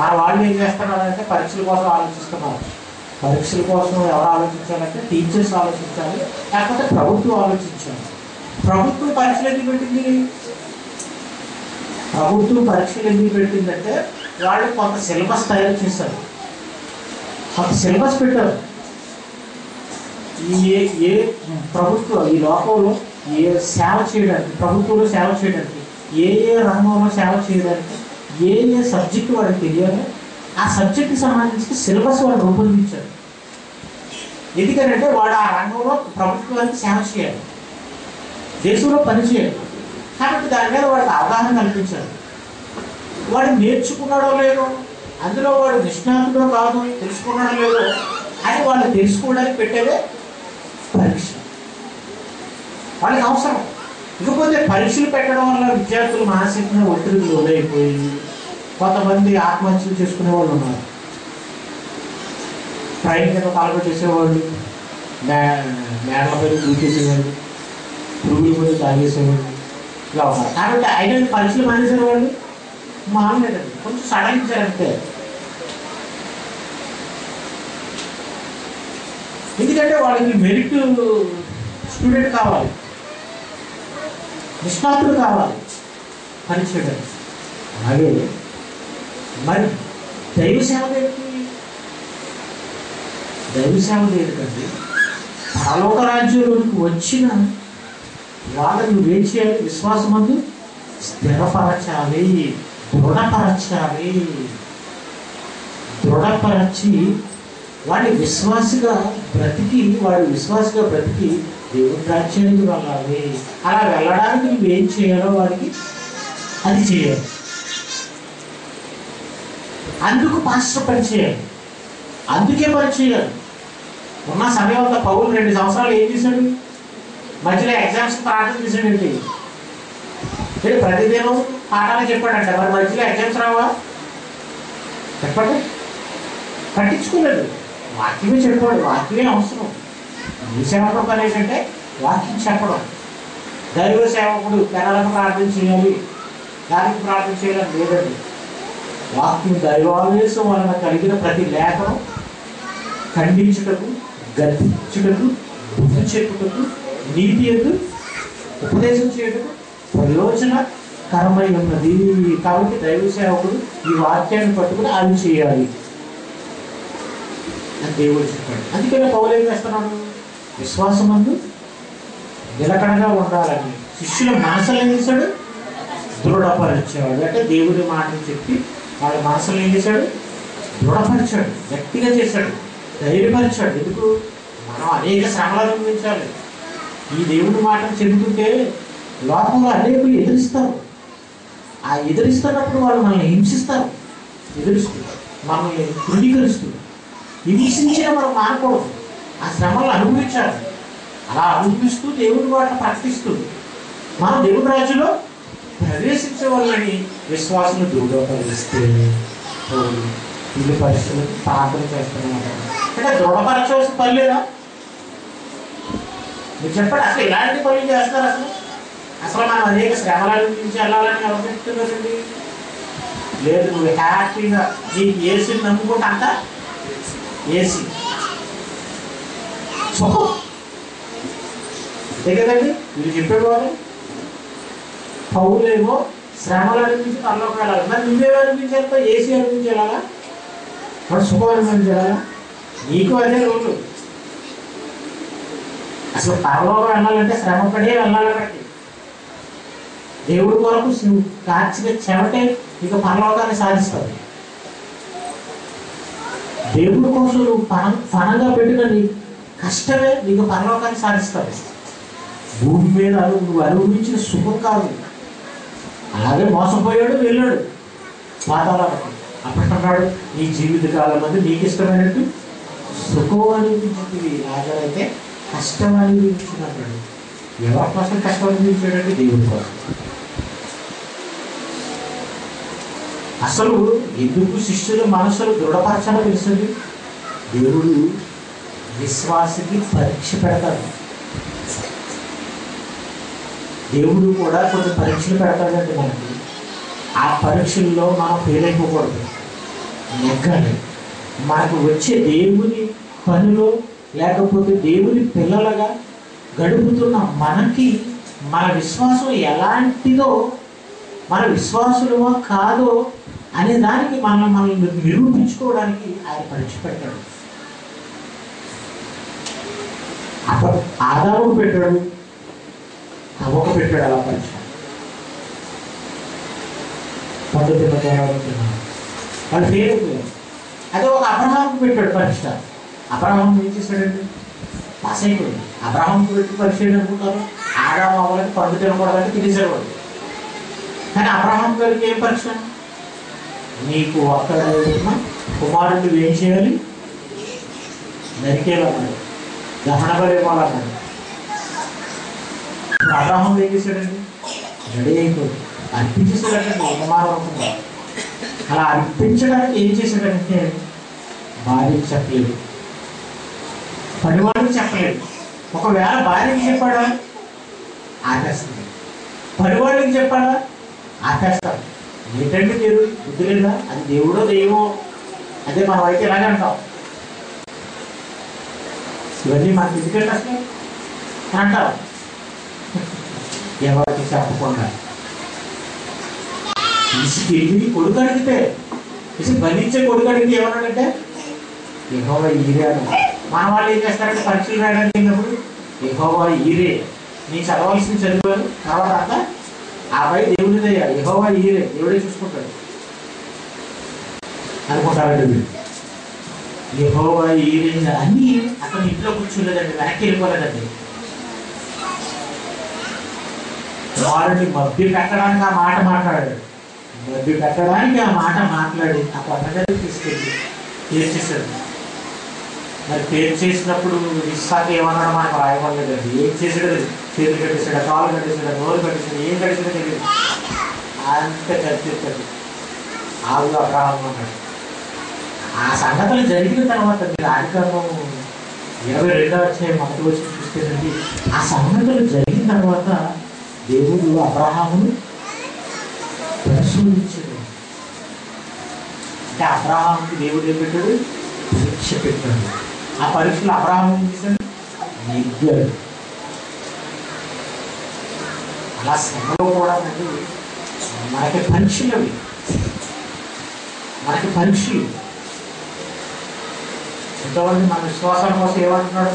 మన వాళ్ళు ఏం చేస్తున్నారంటే పరీక్షల కోసం ఆలోచిస్తున్నారు పరీక్షల కోసం ఎవరు ఆలోచించాలంటే టీచర్స్ ఆలోచించాలి లేకపోతే ప్రభుత్వం ఆలోచించాలి. ప్రభుత్వం పరీక్షలు ఎందుకు పెట్టింది? ప్రభుత్వం పరీక్షలు ఎందుకు పెట్టిందంటే వాళ్ళు కొంత సిలబస్ తయారు చేశారు. కొంత సిలబస్ పెట్టారు. ఈ ఏ ఏ ప్రభుత్వం ఈ లోకంలో ఏ సేవ చేయడానికి ప్రభుత్వంలో సేవ చేయడానికి ఏ ఏ రంగంలో సేవ చేయడానికి ఏ ఏ సబ్జెక్ట్ వాడికి తెలియాలి? ఆ సబ్జెక్ట్కి సంబంధించి సిలబస్ వాళ్ళు రూపొందించారు ఎందుకంటే వాడు ఆ రంగంలో ప్రభుత్వానికి సేవ చేయాలి. దేశంలో పనిచేయాలి కాబట్టి దాని మీద వాడికి అవగాహన కల్పించారు వాడు నేర్చుకున్నాడో లేదో అందులో వాడు నిష్ణాతుడో కాదు తెలుసుకున్నాడో లేదో అని వాళ్ళు తెలుసుకోవడానికి పెట్టేదే పరీక్ష. వాళ్ళకి అవసరం. ఇకపోతే పరీక్షలు పెట్టడం వల్ల విద్యార్థులు మానసికంగా ఒత్తిడికి లోనైపోయింది కొంతమంది ఆత్మహత్యలు చేసుకునే వాళ్ళు ఉన్నారు. ట్రైన్ కింద పాల్గొ చేసేవాళ్ళు మే- మేడల మీద దూకేసేవాళ్ళు పురుగుల మీద తాగేసేవాళ్ళు ఇలా ఉన్నారు. కాబట్టి అయినా పరీక్షలు మానేసిన వాళ్ళు? మానలేదండి. కొంచెం సడలించారంటే ఎందుకంటే వాళ్ళకి మెరిట్ స్టూడెంట్ కావాలి. నిష్ణాతులు కావాలి. పని చేయడానికి. అలాగే మరి దైవ సేవ దేనికి దైవ సేవ దేనికండి పరలోక రాజ్యంలోకి వచ్చిన వాళ్ళని నువ్వేం చేయాలి విశ్వాసమందు స్థిరపరచాలి దృఢపరచాలి. దృఢపరచి వాడిని విశ్వాసగా బ్రతికి వాడు విశ్వాసగా బ్రతికి దేవుడు రాజ్యానికి వెళ్ళాలి అలా వెళ్ళడానికి నువ్వేం చేయాలో వాడికి అది చేయాలి. అందుకు పాస్టర్ పని చేయాలి. అందుకే పని చేయాలి. ఉన్న సమయంలో పౌరులు రెండు సంవత్సరాలు ఏం చేశాడు? మధ్యలో ఎగ్జామ్స్ ప్రార్థన చేశాడండి. ప్రతిదినం పాఠాలు చెప్పాడంట. మరి మధ్యలో ఎగ్జామ్స్ రావా? చెప్పండి. పట్టించుకోలేదు. వాక్యమే చెప్పాడు. వాక్యమే అవసరం. సేవకుడు పని ఏంటంటే వాక్యం చెప్పడం. దైవ సేవకుడు పెనాలకు ప్రార్థన చేయాలి దానికి ప్రార్థన చేయడం లేదండి. వాక్యం దైవావేశం వలన కలిగిన ప్రతి లేఖను ఖండించుటకు గర్తించుటకు బుద్ధి చెప్పుటకు నీతి ఎదు ఉపదేశం చేయటకు ప్రయోజనకరమై ఉన్నది కాబట్టి దైవ సేవకుడు ఈ వాక్యాన్ని పట్టుకుని అది చేయాలి. అని దేవుడు చెప్పాడు. అందుకనే పౌలేం చేస్తున్నాడు? విశ్వాసమందు నిలకడగా ఉండాలని శిష్యుల మనసులు ఏం చేశాడు? దృఢపరిచాడు. అంటే దేవుడి మాటలు చెప్పి వాళ్ళ మనసులు ఏం చేశాడు? దృఢపరిచాడు. గట్టిగా చేశాడు. ధైర్యపరిచాడు. ఎందుకు? మనం అనేక శ్రమలు అనుభవించాలి. ఈ దేవుడి మాటలు చెబుతుంటే లోకంలో అనేకులు ఎదిరిస్తారు. ఆ ఎదిరిస్తున్నప్పుడు వాళ్ళు మనల్ని హింసిస్తారు. ఎదురుస్తూ మనల్ని తృణీకరిస్తూ హింసించిన మనం మానకూడదు ఆ శ్రమలను అనుభవించాలి. అలా అనుభవిస్తూ దేవుడి మాట ప్రకటిస్తూ మనం దేవుడి రాజులో ప్రవేశించే వాళ్ళని విశ్వాసం దృఢపరిస్తే ఇల్లు పరిస్థితులు ప్రార్థన చేస్తున్నమాట అంటే దృఢపరచవలసిన పని లేదా? మీరు చెప్పండి అసలు ఇలాంటి పనులు చేస్తారు అసలు? అసలు మనం అనేక శ్రమల నుంచి వెళ్ళాలని ఎవరు చెప్తున్నారండి లేదు నువ్వు హ్యాపీగా నీకు ఏసీని నమ్ముకుంటా అంత ఏసీ సుఖం అంతే కదండి? మీరు చెప్పేవారు? పౌలేమో శ్రమలు అనిపించి పనిలోకి వెళ్ళాలి మరి నువ్వే అనిపించాలి ఏసీ అనిపించాలా? మరి సుఖం అనిపించాలా? నీకు అదే రోజు అసలు పరలోకి వెళ్ళాలంటే శ్రమ పడే వెళ్ళాలి దేవుడి కొరకు నువ్వు కార్చిన చెమటే ఇక పరలోకాన్ని సాధిస్తుంది. దేవుడి కోసం నువ్వు పన పెట్టిన నీ కష్టమే నీకు పరలోకాన్ని సాధిస్తావు భూమి మీద నువ్వు అనుభవించిన సుఖం కాదు. అలాగే మోసపోయాడు వెళ్ళాడు. పాతాళానికి. అప్పటికన్నాడు నీ జీవిత కాలం అది నీకు ఇష్టమైనట్టు సుఖం అనిపించింది లాగారైతే కష్టం అనిపించింది ఎవరి కోసం కష్టం అనిపించాడంటే దేవుడి కోసం. అసలు ఎందుకు శిష్యుల మనసులు దృఢపరచాలో తెలిసింది దేవుడు విశ్వాసకి పరీక్ష పెడతాడు. దేవుడు కూడా కొన్ని పరీక్షలు పెడతాడండి మనకి. ఆ పరీక్షల్లో మనం ఫెయిల్ అయిపోకూడదు. నెగ్గాలి మనకు వచ్చే దేవుని పనిలో లేకపోతే దేవుని పిల్లలుగా గడుపుతున్న మనకి మన విశ్వాసం ఎలాంటిదో మన విశ్వాసులమో కాదో అనే దానికి మనం మనల్ని నిరూపించుకోవడానికి ఆయన పరీక్ష పెట్టాడు. అతను ఆదాముకు పెట్టాడు. తమకు పెట్టాడు అలా పరీక్ష పద్ధతి ప్రకారం వాళ్ళు ఫెయిల్ అదే ఒక అబ్రహాంకు పెట్టాడు పరీక్ష. అబ్రహాం ఏం చేశాడండి? పాస్ అయిపోయింది అబ్రహాంకు పెట్టి పరీక్ష అనుకుంటారు? ఆదాం అవ్వాలంటే పండు తినకూడదంటే తినేసాడు వాడు కానీ అబ్రహాం గారికి ఏం పరీక్ష? నీకు అక్కడ ఉన్న కుమారుడు ఏం చేయాలి? నరికేయాలన్నాడు దహన బలేమాలన్నాడు ఇప్పుడు అబ్రాహం ఏం చేశాడండి? రెడీ అయిపోయి అర్పించేసాడంటే ఉపమానం అనుకున్నాడు అలా అర్పించడానికి ఏం చేశాడంటే భార్యకి చెప్పలేదు. పనివాడికి చెప్పలేదు. ఒకవేళ భార్యకి చెప్పాడా? ఆపేస్తుంది పనివాడికి చెప్పాడా? ఆపేస్తాడు. ఏంటంటే దేవుడు బుద్ధి లేదా? అది దేవుడో దైవమో అదే మనం అయితే ఇలాగే అంటాం ఇవన్నీ మనకి ఫిజికల్ అసలు అని అంటారు ఎవరికి చెప్పకుండా తీసుకెళ్ళి కొడుకు అడిగితే ఇసి భరించే కొడుకు అడిగితే ఏమన్నాడంటే ఎహోవా ఈరే అని మన వాళ్ళు ఏం చేస్తారంటే పరీక్షలు రాయడానికి వెళ్ళినప్పుడు ఎహోవా ఈరే నేను చదవాల్సిన చదివారు తర్వాత అంతా ఆ పై దేవుడిదయ్యా ఎహోవా ఈరే దేవుడే చూసుకుంటాడు అనుకుంటారండి వీళ్ళు యెహోవా ఈరే అన్ని అతను ఇంట్లో కూర్చోలేదండి వెనక్కి వెళ్ళిపోలేదండి. వారిని మభ్య పెట్టడానికి ఆ మాట మాట్లాడాడు. మభ్య పెట్టడానికి ఆ మాట మాట్లాడి ఆ కొండగది తీసుకెళ్ళి తీర్చేశాడు మరి పేరు చేసినప్పుడు ఇస్సాకి ఏమన్నాడు మనకు రాయబడలేదండి. ఏం చేసాడు చేతులు కట్టేశాడు? కాలు కట్టేశాడు? నోరు కట్టేశాడు? ఏం కట్టేసాడో తెలియదు. అంత చర్చిస్తాడు ఆవులు అబ్రాహం అన్నాడు. ఆ సంగతులు జరిగిన తర్వాత మీరు ఆదికారం ఇరవై రెండవ వచ్చే మొదటి వచ్చి చూస్తేనండి ఆ సంగతులు జరిగిన తర్వాత దేవుడు అబ్రహామును పరిశోధించాడు అంటే అబ్రహాంకి దేవుడు ఏం పెట్టాడు? పరీక్ష పెట్టాడు. ఆ పరీక్షలు అబ్రహాం ఏం చేశాడు? నెగ్గాడు. అలా శ్రమలో కూడా మనకి మనకి పరీక్షలు అవి. మనకి పరీక్షలు. ఎంతమంది మన విశ్వాసం కోసం ఏమంటున్నాడు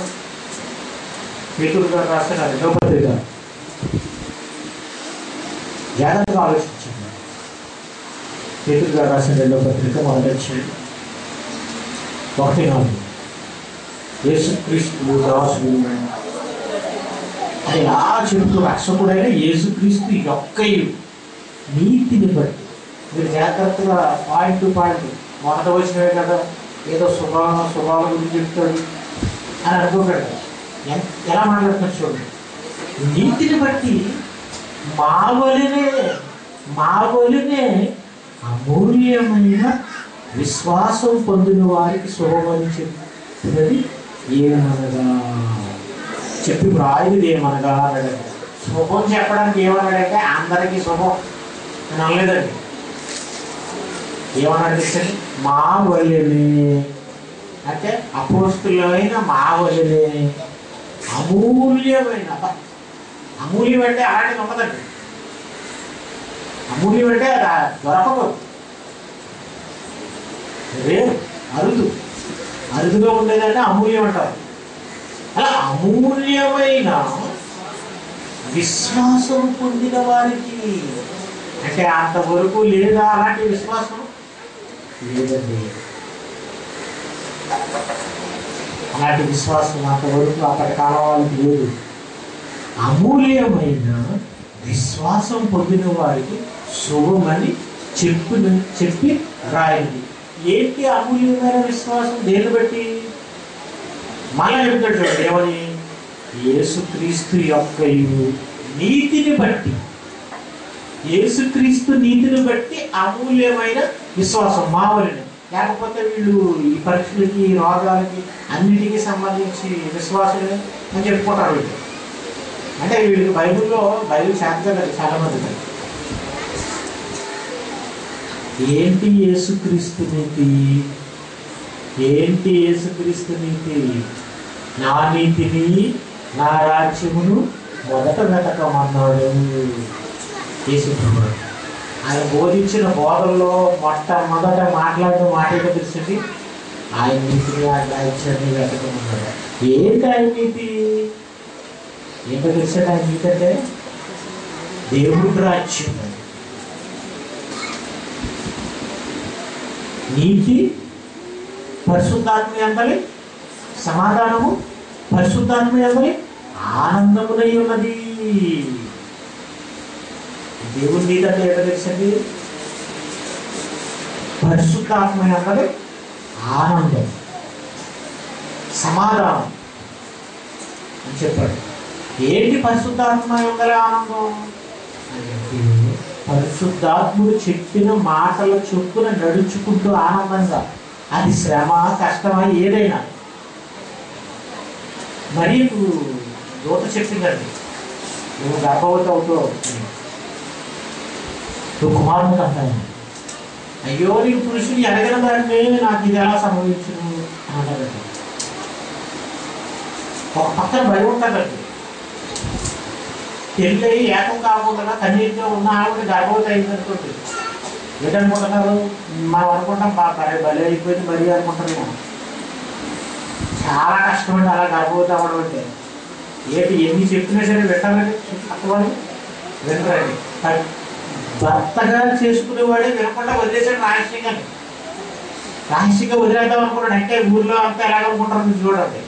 పేతురు గారు రాసిన రెండవ పత్రిక జాగ్రత్తగా ఆలోచించండి పేతురు గారు రాసిన రెండవ పత్రిక మొదటి అధ్యాయం ఒకటి నాలుగు యేసుక్రీస్తు దాసుడు అది ఎలా చెబుతూ రక్షకుడైన యేసుక్రీస్తు యొక్క నీతిని బట్టి మీరు జాగ్రత్తగా పాయింట్ టు పాయింట్ మొదట వచ్చినవే కదా ఏదో శుభా శుభాల గురించి చెప్తాడు అని అనుకోకండి ఎలా మాట్లాడుతున్నారు చూడండి. నీతిని బట్టి మా మావలినే మా అమూల్యమైన విశ్వాసం పొందిన వారికి శుభమని చెప్పినది ఏమనగా? చెప్పి రాయుడు ఏమనగా? అన్నాడు శుభం చెప్పడానికి ఏమన్నాడంటే అందరికీ శుభం అని అనలేదండి. ఏమన్నాడు తెలుసండి మా వల్లిని అంటే అపోస్తులైన మా వల్లిని అమూల్యమైన అమూల్యం అంటే అలాంటిది ఉండదండి అమూల్యం అంటే అది దొరకదు అరుదు. అరుదుగా ఉండేదంటే అమూల్యం అంటారు. అలా అమూల్యమైన విశ్వాసం పొందిన వారికి. అంటే అంతవరకు లేదా అలాంటి విశ్వాసం? లేదండి అలాంటి విశ్వాసం అంతవరకు అప్పటి కాలం వాళ్ళకి లేదు. అమూల్యమైన విశ్వాసం పొందిన వారికి శుభమని చెప్పు చెప్పి రాయింది ఏంటి అమూల్యమైన విశ్వాసం? దేన్ని బట్టి? మళ్ళా చెప్తాడు ఏమని యేసుక్రీస్తు యొక్క నీతిని బట్టి. యేసుక్రీస్తు నీతిని బట్టి అమూల్యమైన విశ్వాసం మామూలుని. లేకపోతే వీళ్ళు ఈ పరీక్షలకి రోగాలకి అన్నిటికీ సంబంధించి విశ్వాసులు అని చెప్పుకుంటారు వీళ్ళు. అంటే వీళ్ళకి బైబిల్లో బైబిల్ శాంతిగా చాలా మంది ఏంటి యేసుక్రీస్తు నీతి? ఏంటి యేసుక్రీస్తు నీతి? నా నీతిని నా రాజ్యమును మొదట వెతకమన్నాడు యేసుప్రభుడు. ఆయన బోధించిన బోధల్లో మొట్టమొదట మాట్లాడిన మాట ఏంటో తెలిసింది ఆయన నీతిని ఆయన వెతకమన్నాడు ఏంటి ఆయన నీతి? ఏంటో తెలిసింది ఆయన నీతి అంటే? దేవుడు రాజ్యం. నీతి పరిశుద్ధాత్మ ఎందలి సమాధానము పరిశుద్ధాత్మ ఎందలి ఆనందమునై ఉన్నది. దేవుని నీతి అంటే తెలిసింది పరిశుద్ధాత్మ ఎందలి ఆనందం. సమాధానం అని చెప్పాడు. ఏంటి పరిశుద్ధాత్మ ఎందలి ఆనందం? పరిశుద్ధాత్ముడు చెప్పిన మాటల చొప్పున నడుచుకుంటూ ఆనందంగా అది శ్రమ కష్టమా ఏదైనా? మరి దూత చెప్పిందండి నువ్వు గర్భవతి అవుతావు. నువ్వు కుమారుడు అంటాను అయ్యో నీ పురుషుని అడగిన దాంట్లో నాకు ఇది ఎలా సంభవించను అంటాడు ఒక పక్కన భయం ఉంటుందండి పెళ్ళి ఏకం కాకుండా కన్నీటితో ఉన్న ఆవిడ గర్భవతి అయిందనుకోండి ఏంటనుకుంటున్నారు మనం అనుకుంటాం బాగా భలే అయిపోయింది మరీ అనుకుంటున్నాం చాలా కష్టమండి అలా గర్భవతి అవ్వడం అంటే. ఏంటి ఎన్ని చెప్పినా సరే వింటారండి అక్కవాడు వినరండి కానీ భర్తగా చేసుకునేవాడే వినకుండా వదిలేసాడు రహస్యంగా రహస్యంగా వదిలేద్దాం అనుకున్నాడు. అంటే ఊర్లో అంతా ఎలాగనుకుంటారు చూడండి.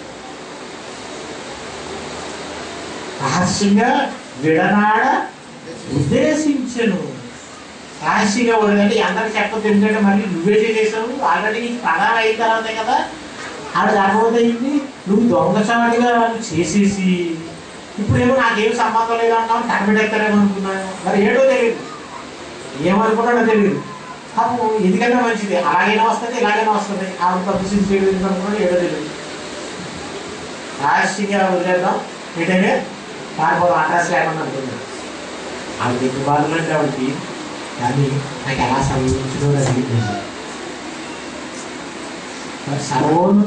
రహస్యంగా విడనాడ ఉద్దేశించను. రహస్యంగా వదిలేదంటే అందరికి చెప్పదు ఎందుకంటే మళ్ళీ నువ్వే చేసావు ఆల్రెడీ నీకు పదాలు అయిన తర్వాతే కదా. ఆడ లేకపోతే అయింది నువ్వు దొంగచాటుగా వాళ్ళు చేసేసి. ఇప్పుడేమో నాకేం సంబంధం లేదన్నావు. కనిపెట్టేస్తారేమో అనుకున్నాను మరి ఏడో తెలియదు. ఏమనుకున్నాడో తెలియదు. పాపం ఎందుకంటే మంచిది. అలాగైనా వస్తుంది ఇలాగైనా వస్తుంది. ఆవిడ పబ్లిసిటీ చేయడం అనుకున్నాడు ఏదో తెలియదు. రహస్యంగా వదిలేద్దాం. ఏంటంటే పారిపోదాం అడ్రస్ లేకుండా అనుకున్నాడు ఆవిడ ఎన్ని బాధలు అంటే ఆవిడకి? కానీ నాకు ఎలా సంభవించడం అడిగింది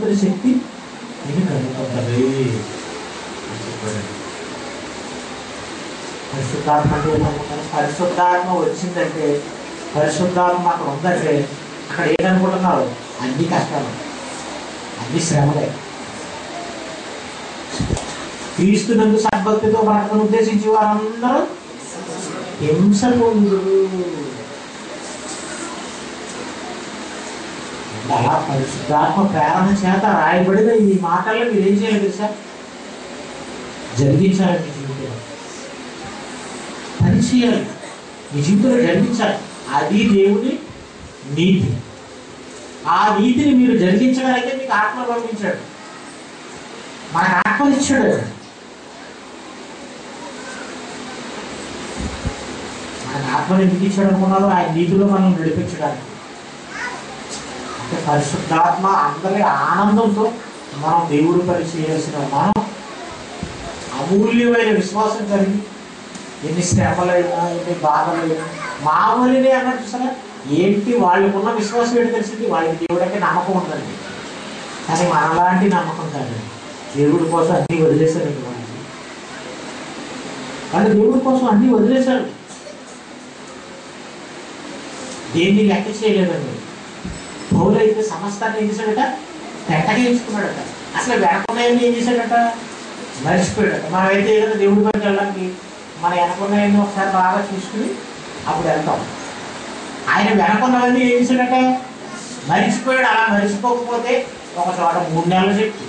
మరి శక్తి ఇది కనుక్కుంటుంది అని చెప్పాడు పరిశుద్ధాత్మ అంటే ఏమనుకుంటారు పరిశుద్ధాత్మ వచ్చిందంటే పరిశుద్ధాత్మ అక్కడ ఉందంటే అక్కడ ఏంటనుకుంటున్నారు అన్ని కష్టాలు అన్ని శ్రమలే. క్రీస్తునందు సద్భక్తితో మనకు ఉద్దేశించి వారందరూ హింస అలా పరిశుద్ధాత్మ ప్రేరణ చేత రాయబడిన ఈ మాటల్లో మీరు ఏం చేయాలి సార్ జరిగించాలి మీ జీవితంలో పని జీవితంలో జరిగించాలి అది దేవుని నీతి. ఆ నీతిని మీరు జరిగించగలిగితే మీకు ఆత్మ పంపించాడు. మనకు ఆత్మనిచ్చాడు ఆయన. మనకు ఆత్మని ఎందుకు ఇచ్చాడు అనుకున్నారో ఆయన నీతిలో మనం నడిపించడానికి. అంటే పరిశుద్ధాత్మ అందరి ఆనందంతో మనం దేవుడు పని చేయాల్సిన మనం అమూల్యమైన విశ్వాసం కలిగి ఎన్ని శ్రమలైనా ఎన్ని బాధలైనా. మామూలునే అన్నట్టు సరే ఏంటి వాళ్ళకున్న విశ్వాసం ఏంటి తెలిసింది? వాళ్ళకి దేవుడు నమ్మకం ఉందండి కానీ మనలాంటి నమ్మకం కాదండి దేవుడి కోసం అన్ని వదిలేశారండి వాళ్ళకి వాళ్ళు. దేవుడి కోసం అన్ని వదిలేశారు. దేన్ని లెక్క చేయలేదండి. పౌలు అయితే సమస్తాన్ని ఏం చేశాడట? తెట్టగా అసలు వెనకున్నాయని ఏం చేశాడట? మర్చిపోయాడట. మనమైతే ఏదైనా దేవుడి పనికి వెళ్ళడానికి. మన వెనకున్నవన్నీ ఒకసారి బాగా చూసుకుని అప్పుడు వెళ్తాం. ఆయన వెనకున్నవన్నీ ఏం చేశాడట? మరిచిపోయాడు. అలా మరిచిపోకపోతే ఒక చోట మూడు నెలలు చెప్పి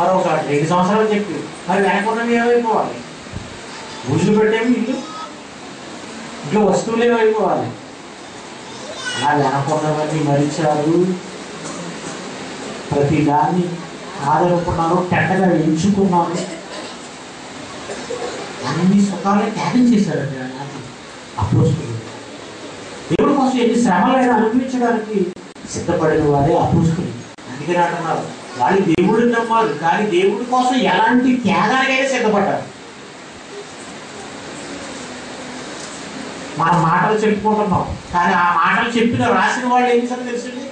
మరో చోట రెండు సంవత్సరాలు చెప్పి మరి వెనకున్నవి ఏమైపోవాలి? గుజులు పెట్టేవి ఇల్లు ఇంట్లో వస్తువులు ఏమైపోవాలి? అలా వెనకున్నవన్నీ మరిచారు. ప్రతి దాన్ని ఆదరుకున్నారు టెంటగా ఎంచుకున్నాను. అన్ని సుఖాలు త్యాగం చేశారండి అపోస్తులు దేవుడి కోసం ఎన్ని శ్రమలైనా అనుభవించడానికి సిద్ధపడిన వారే అపోస్తులు అందుకని అంటున్నారు వాళ్ళు దేవుడిని నమ్మారు కానీ దేవుడి కోసం ఎలాంటి త్యాగానికైనా సిద్ధపడ్డారు. మన మాటలు చెప్పుకుంటున్నాం కానీ ఆ మాటలు చెప్పిన రాసిన వాళ్ళు ఏం చేశారో తెలుసండి?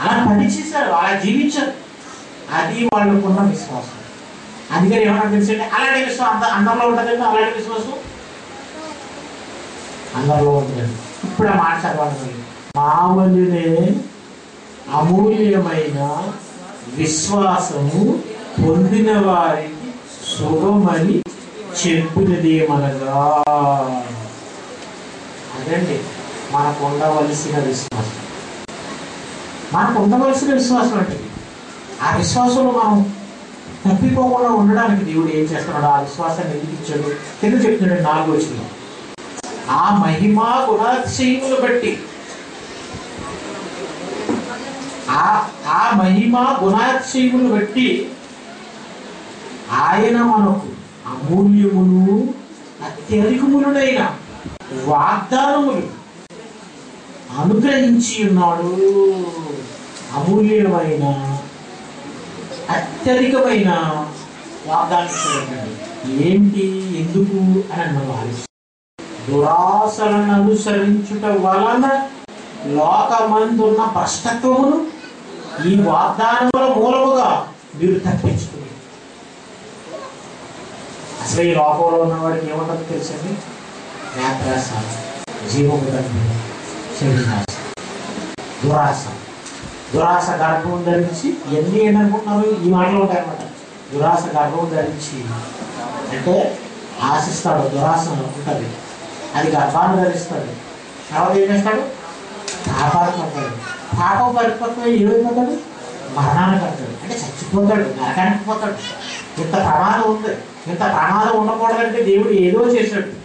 అలా పనిచేశారు అలా జీవించారు. అది వాళ్ళకున్న విశ్వాసం. అందుకని ఏమన్నా తెలుసండి అలాంటి విశ్వాసం అంద ఉంటుంది ఉంటుందండి అలాంటి విశ్వాసం? అందంలో ఉంటుందండి ఇప్పుడు ఆ మాట చదవాలి. మామూలునే అమూల్యమైన విశ్వాసము పొందిన వారికి శుభమని చెప్పినదేమనగా అదండి మనకు ఉండవలసిన విశ్వాసం. మనకు ఉండవలసిన విశ్వాసం అంటే ఆ విశ్వాసంలో మనం తప్పిపోకుండా ఉండడానికి దేవుడు ఏం చేస్తున్నాడు ఆ విశ్వాసాన్ని ఎందుకు ఇచ్చాడు? ఎందుకు చెప్తున్నాడు? నాలుగు వచ్చిన ఆ మహిమా గుణాతిశయములు బట్టి. ఆ ఆ మహిమా గుణాతిశయములు బట్టి ఆయన మనకు అమూల్యములు అత్యధికములునైన వాగ్దానములు అనుగ్రహించి ఉన్నాడు. అమూల్యమైన అత్యధికమైన వాగ్దానం ఏంటి? ఎందుకు? అని మనం ఆలోచిస్తాం దురాశలను అనుసరించుట వలన లోకమందున్న భ్రష్టత్వమును ఈ వాగ్దానముల మూలముగా మీరు తప్పించుకుని. అసలు ఈ లోకంలో ఉన్నవాడికి ఏముంటుందో తెలుసండి? నేత్రాస జీవము తండ్రి దురాశ. దురాశ గర్భం ధరించి ఎన్ని ఏంటనుకుంటున్నారు ఈ మాటలు ఉంటాయన్నమాట. దురాశ గర్భం ధరించి అంటే ఆశిస్తాడు దురాశ ఉంటుంది అది గర్భాన్ని ధరిస్తాడు. తర్వాత ఏం చేస్తాడు? పాపాలు పడతాడు పాపం పరిపక్వం ఏమైపోతాడు మరణాన్ని పడతాడు అంటే చచ్చిపోతాడు నరకానికి పోతాడు. ఇంత ప్రమాదం ఉంది. ఇంత ప్రమాదం ఉండకూడదంటే దేవుడు ఏదో చేశాడు.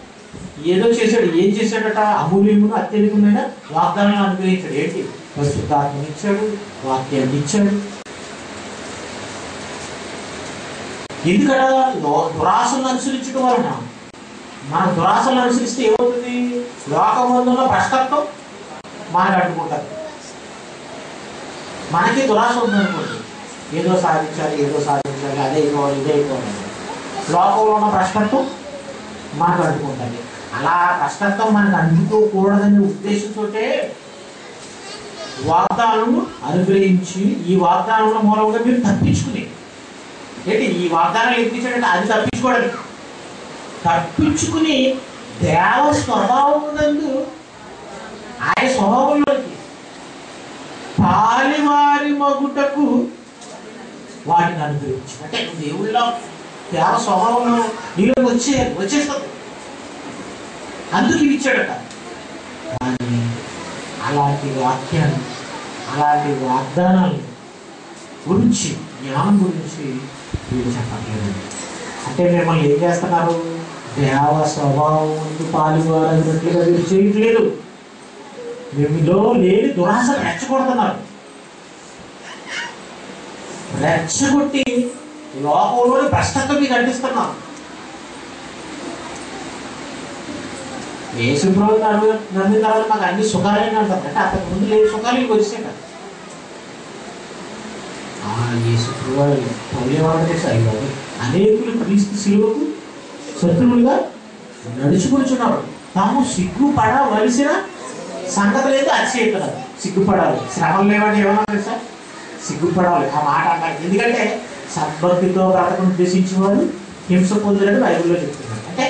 ఏదో చేశాడు. ఏం చేశాడట? అమూల్యమును అత్యధికమైన వాగ్దానాలు అనుగ్రహించాడు. ఏంటి? పరిశుద్ధాత్మని ఇచ్చాడు వాక్యాన్ని ఇచ్చాడు ఎందుకంటే లో- దురాశలను అనుసరించడం వలన. మన దురాశలను అనుసరిస్తే ఏమవుతుంది? లోకమందున్న భ్రష్టత్వం మనకు అడ్డుకుంటారు మనకి దురాశ ఉందనుకోండి. ఏదో సాధించాలి ఏదో సాధించాలి అదే అయిపోవాలి ఇదే అయిపోవాలి. లోకంలో ఉన్న భ్రష్టత్వం మనకు అడ్డుకుంటుంది అలా భ్రష్టత్వం మనకు అందుకోకూడదనే ఉద్దేశంతో వాగ్దానము అనుగ్రహించి ఈ వాగ్దానంలో మూలంగా మీరు తప్పించుకుని ఏంటి? ఈ వాగ్దానాలు ఎత్తించాడంటే అది తప్పించుకోవడానికి. తప్పించుకుని దేవ స్వభావం నందు ఆయన స్వభావంలోకి పాలివారి మగుటకు వాటిని అనుగ్రహించి. అంటే దేవుళ్ళ దేవ స్వభావంలో నీళ్ళు వచ్చే వచ్చేస్తుంది అందుకు ఇవి ఇచ్చాడట. కానీ అలాంటి వాక్యాన్ని అలాంటి వాగ్దానాలు గురించి జ్ఞానం గురించి వీళ్ళు చెప్పట్లేదు. అంటే మిమ్మల్ని ఏం చేస్తున్నారు? దేవ స్వభావం పాలుగారన్నట్లుగా మీరు చేయట్లేదు. మీలో లేని దురాశ రెచ్చగొడుతున్నారు. రెచ్చగొట్టి లోకంలోని భ్రష్టత్వం మీకు అంటిస్తున్నారు. యేసు ప్రభు నమ్మిన నడిన తర్వాత మాకు అన్ని సుఖాలే అంటారు అంటే అంతకు ముందు లేని సుఖాలు ఇవి వచ్చాయి కదా. ఆ యేసుప్రభు పౌలేవాడు సరిగా అనేకులు క్రీస్తు శిలువకు శత్రువులుగా నడుచుకుంటున్నారు తాము సిగ్గుపడవలసిన సంగతి లేదు అతిశయిస్తున్నారు సిగ్గుపడాలి. శ్రమలు లేవండి ఏమన్నా తెలుసా సిగ్గుపడాలి. ఆ మాట అంటారు ఎందుకంటే సద్భక్తితో బ్రతకం ఉద్దేశించిన వాడు హింస పొందినట్టు బైబిల్లో చెప్తున్నారు. అంటే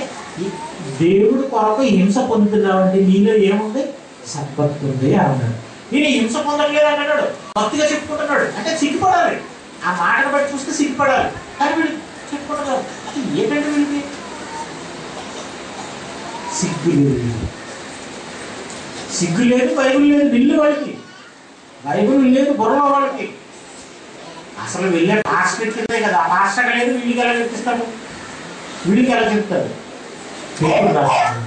దేవుడు కొరకు హింస పొందుతున్నావంటే నీలో ఏముంది? సత్పత్తి ఉంది అన్నాడు. నేను హింస పొందట్లేదు అన్నాడు. భక్తిగా చెప్పుకుంటున్నాడు. అంటే సిగ్గుపడాలి. ఆ మాటను బట్టి చూస్తే సిగ్గుపడాలి. కానీ వీళ్ళు చెప్పుకుంటారు అది ఏంటంటే వీళ్ళకి సిగ్గు లేదు. సిగ్గు లేదు బైబుల్ లేదు బిల్లు వాళ్ళకి బైబుల్ లేదు బుర్ర వాళ్ళకి అసలు వెళ్ళే హాస్పిటల్ కదా. ఆ లేదు వీడికి ఎలా చెప్తాడు వీడికి ఎలా చెప్తాడు? పేపర్ రాస్తాడు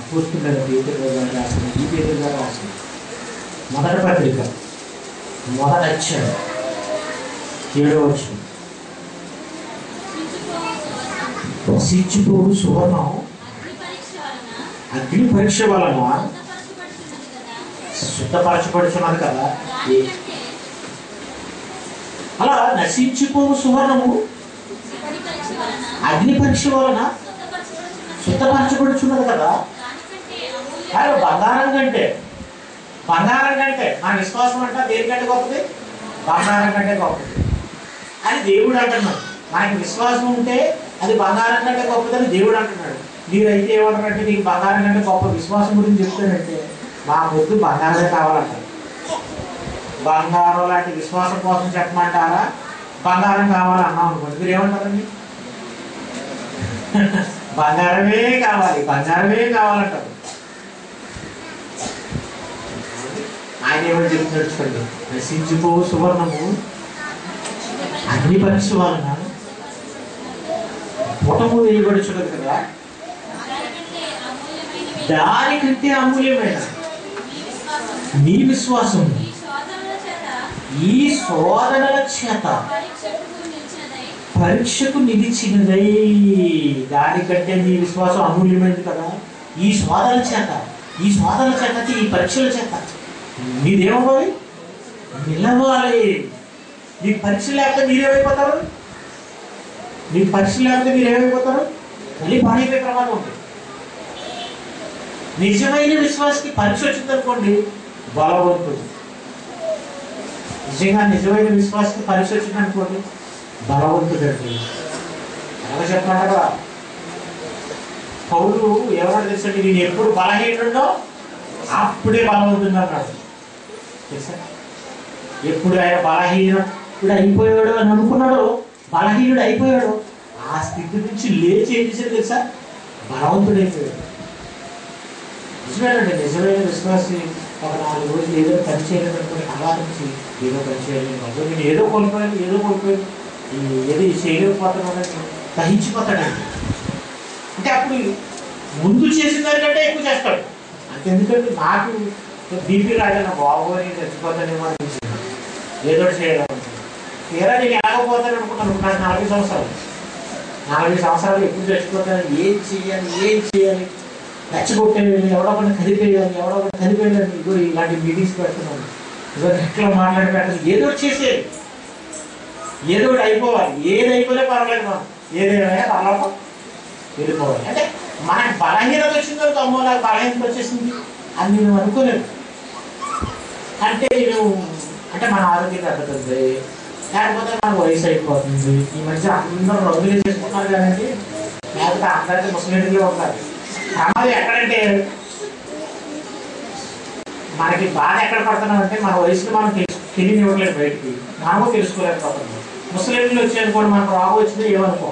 అపోస్తున్న పేపర్ గారు రాసిన ఈ పేపర్ గారు రాసిన మొదటి పత్రిక మొదటి అక్షరం ఏడో వచ్చిన సిచ్చిపోవు సువర్ణం. అగ్ని పరీక్ష వలన అగ్ని శుద్ధపరచబడుచున్నది కదా. అలా నశించిపోవు సువర్ణము. అగ్ని పరీక్ష వలన అగ్ని కదా? దానికంటే అరే బంగారం కంటే బంగారం కంటే మన విశ్వాసం అంట దేనికంటే గొప్పది? బంగారం కంటే గొప్పది. అని దేవుడు అంటున్నాడు. మనకి విశ్వాసం ఉంటే అది బంగారం కంటే గొప్పదని దేవుడు అంటున్నాడు. మీరైతే ఏమంటారంటే నీకు బంగారం కంటే గొప్ప విశ్వాసం గురించి చెప్తానంటే మా ముద్దు బంగారమే కావాలంటారు. బంగారం లాంటి విశ్వాసం కోసం చెప్పమంటారా? బంగారం కావాలన్నాం అనుకోండి. మీరు ఏమంటారండి బంగారమే కావాలి బంగారమే కావాలంటారు. ఆయన ఏమని చెప్తున్నాడు చూడండి. నశించిపో సువర్ణము. అగ్ని పరీక్ష వలన పుటము వేయబడుచున్నది కదా. దానికంటే అమూల్యమైన నీ విశ్వాసం ఈ శోధనల చేత పరీక్షకు నిలిచినదై. దానికంటే మీ విశ్వాసం అమూల్యమైనది కదా. ఈ స్వాదాల చేత ఈ స్వాదాల చేత ఈ పరీక్షల చేత మీరేమవ్వాలి? నిలవాలి. మీకు పరీక్ష లేకపోతే మీరేమైపోతారు? మీకు పరీక్ష లేకపోతే మీరేమైపోతారు? మళ్ళీ పాడైపోయే ప్రమాదం ఉంది. నిజమైన విశ్వాసకి పరీక్ష వచ్చిందనుకోండి బలవంతుడు. నిజంగా నిజమైన విశ్వాసకి పరీక్ష వచ్చిందనుకోండి బలవంతుడు ఎలా చెప్తున్నాడు కదా? పౌలు ఏమన్నా తెలుసండి? నేను ఎప్పుడు బలహీనుడో అప్పుడే బలవంతుడు అన్నాడు తెలుసా? ఎప్పుడు ఆయన బలహీనుడు అయిపోయాడు అని అనుకున్నాడో బలహీనుడు అయిపోయాడు ఆ స్థితి నుంచి లేచి ఏం చేశాడు తెలుసా? బలవంతుడు అయిపోయాడు నిజమేనండి నిజమైన విశ్వాసి ఒక నాలుగు రోజులు ఏదో పని చేయలేదనుకుని అలా నుంచి ఏదో పని చేయలేదు నేను ఏదో కోల్పోయాను ఏదో కోల్పోయాను. ఏదో చేయలేకపోతాడు చేయలేకపోతాను దహించిపోతాడండి అంటే అప్పుడు ముందు చేసిన దానికంటే ఎక్కువ చేస్తాడు. అంతెందుకంటే నాకు బీపీ రాజన్న బాగోని చచ్చిపోతానేమో అనిపించింది. ఏదో ఒకటి చేయాలనుకుంటున్నాను తీరా నేను ఎలాగపోతాను అనుకున్నాను నాకు నలభై సంవత్సరాలు. నలభై సంవత్సరాలు ఎప్పుడు చచ్చిపోతాను ఏం చేయాలి ఏం చేయాలి రెచ్చగొట్టేయాలి ఎవడో ఒకటి కలిపేయాలి ఎవడో ఒకటి కలిపేయాలి ఇగో ఇలాంటి మీటింగ్స్ పెడుతున్నాను. ఇదో ఎట్లా మాట్లాడి పెట్టాలి. ఏదో చేసేది ఏదో ఒకటి అయిపోవాలి. ఏది అయిపోలే పర్వాలేదు మనం. ఏదైనా పర్వాలేదు వెళ్ళిపోవాలి. అంటే మనకి బలహీనత వచ్చింది కనుక అమ్మో నాకు బలహీనత వచ్చేసింది. అని నేను అనుకోలేదు అంటే నేను అంటే మన ఆరోగ్యం తగ్గుతుంది. లేకపోతే మన వయసు అయిపోతుంది. ఈ మధ్య అందరూ రంగులు చేసుకుంటున్నారు కదండి. లేకపోతే అందరికీ ముసలింటిలో ఉంటారు. ప్రమాదం ఎక్కడంటే మనకి బాధ ఎక్కడ పడుతున్నాం అంటే మన వయసులో మనం తెలుసు తెలియనివ్వట్లేదు బయటికి. మనము తెలుసుకోలేకపోతున్నాం. ముసలింటిలో వచ్చేది మనకు రాబో వచ్చింది ఏమనుకో.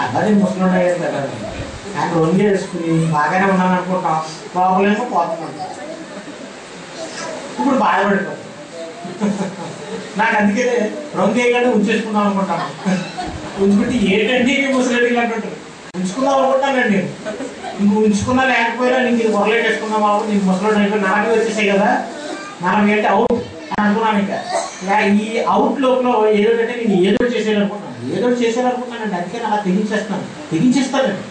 అదే ముసలి అయ్యారు కదా. ఆయన రొంగి వేసుకుని బాగానే ఉన్నాను అనుకుంటాం లోపలేమో పోతున్నాం ఇప్పుడు బాధపడిపోతాం నాకు అందుకే రొంగి వేయగానే ఉంచేసుకుందాం అనుకుంటాను ఉంచుకుంటే ఏంటంటే ఇవి ముసలి అంటుంటారు ఉంచుకుందాం అనుకుంటానండి నేను. నువ్వు ఉంచుకున్నా లేకపోయినా నీకు ఇది మొదలెట్టేసుకుందాం బాబు. నీకు ముసలి అయిపోయి నలభై వచ్చేసాయి కదా. నలభై అంటే అవుట్. అనుకున్నాను ఇంకా ఈ అవుట్ లోపల ఏదో అంటే నేను ఏదో ఒకటి చేసేయాలనుకుంటున్నాను. ఏదో ఒకటి చేసేయాలనుకుంటున్నానండి అందుకే అలా తెగించేస్తాను తెగించేస్తానండి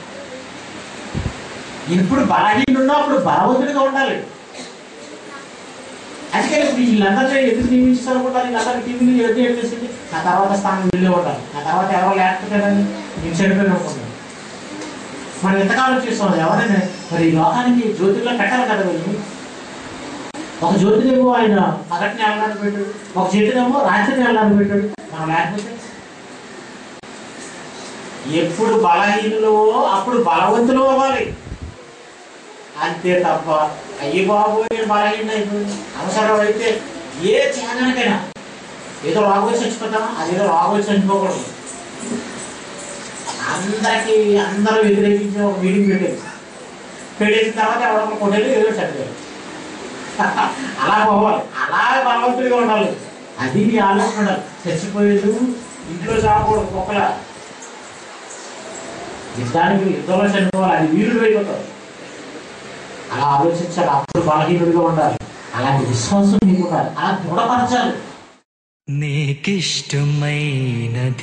ఇప్పుడు బలహీనున్నా అప్పుడు బలవంతుడిగా ఉండాలి. అందుకే ఇప్పుడు వీళ్ళందరినీ ఎందుకు నియమించారు అనుకుంటారు వీళ్ళందరూ టీవీని ఎదురు చేసింది? నా తర్వాత స్థానం వెళ్ళే ఉండాలి. నా తర్వాత ఎవరో లేకపోతే నేను చెడిపోయిన అనుకుంటున్నాను. మనం ఎంతకాలం చేస్తాం ఎవరైనా మరి ఈ లోకానికి జ్యోతిలో పెట్టాలి కదా వీళ్ళు ఒక జ్యోతినేమో ఆయన పగటిని వెళ్ళడానికి పెట్టాడు? ఒక చేతినేమో రాత్రిని వెళ్ళడానికి పెట్టాడు? మనం లేకపోతే ఎప్పుడు బలహీనులు అప్పుడు బలవంతులు అవ్వాలి. అంతే తప్ప అయ్యి బాబు నేను బలహీన అయిపోయింది అవసరం అయితే ఏ త్యాగానికైనా ఏదో రాగొచ్చి చచ్చిపోతామా? అదేదో రాగో చచ్చిపోకూడదు అందరికీ అందరూ వ్యతిరేకించి ఒక మీటింగ్ పెట్టేది పెట్టేసిన తర్వాత ఎవరొక కొట్టేది ఏదో చదివారు అలా పోవాలి అలా బలవంతుడిగా ఉండాలి. అది నీ ఆలోచన. ఉండాలి చచ్చిపోయేది ఇంట్లో చావకూడదు కుక్కల యుద్ధానికి యుద్ధంలో చనిపోవాలి అది వీరుడు అయిపోతాడు. అలా ఆలోచించాలి అప్పుడు బలహీనుడిగా ఉండాలి. అలాంటి విశ్వాసం నీకు ఉండాలి అలా దృఢపరచాలి. నీకిష్టమైనది